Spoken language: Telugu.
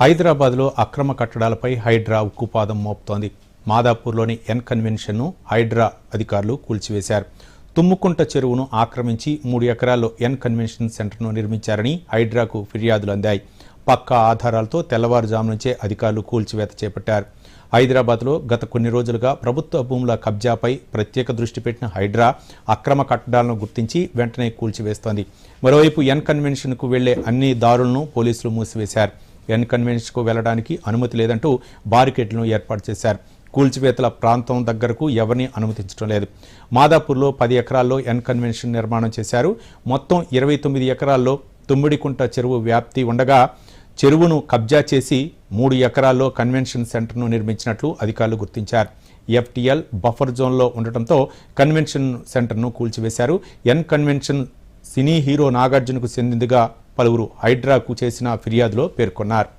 హైదరాబాద్లో అక్రమ కట్టడాలపై హైడ్రా ఉక్కుపాదం మోపుతోంది. మాదాపూర్లోని ఎన్ కన్వెన్షన్ను హైడ్రా అధికారులు కూల్చివేశారు. తుమ్ముకుంట చెరువును ఆక్రమించి మూడు ఎకరాల్లో ఎన్ కన్వెన్షన్ సెంటర్ను నిర్మించారని హైడ్రాకు ఫిర్యాదులు అందాయి. పక్కా ఆధారాలతో తెల్లవారుజాము నుంచే అధికారులు కూల్చివేత చేపట్టారు. హైదరాబాద్లో గత కొన్ని రోజులుగా ప్రభుత్వ భూముల కబ్జాపై ప్రత్యేక దృష్టి పెట్టిన హైడ్రా అక్రమ కట్టడాలను గుర్తించి వెంటనే కూల్చివేస్తోంది. మరోవైపు ఎన్ కన్వెన్షన్కు వెళ్ళే అన్ని దారులను పోలీసులు మూసివేశారు. ఎన్ కన్వెన్షన్కు వెళ్ళడానికి అనుమతి లేదంటూ బారికేడ్లను ఏర్పాటు చేశారు. కూల్చివేతల ప్రాంతం దగ్గరకు ఎవరిని అనుమతించడం లేదు. మాదాపూర్లో పది ఎకరాల్లో ఎన్ కన్వెన్షన్ నిర్మాణం చేశారు. మొత్తం ఇరవై తొమ్మిది ఎకరాల్లో తుమ్మిడికుంట చెరువు వ్యాప్తి ఉండగా చెరువును కబ్జా చేసి మూడు ఎకరాల్లో కన్వెన్షన్ సెంటర్ను నిర్మించినట్లు అధికారులు గుర్తించారు. ఎఫ్టీఎల్ బఫర్ జోన్లో ఉండటంతో కన్వెన్షన్ సెంటర్ను కూల్చివేశారు. ఎన్ కన్వెన్షన్ సినీ హీరో నాగార్జునకు చెందిందిగా పలువురు హైడ్రాకు చేసిన ఫిర్యాదులో పేర్కొన్నారు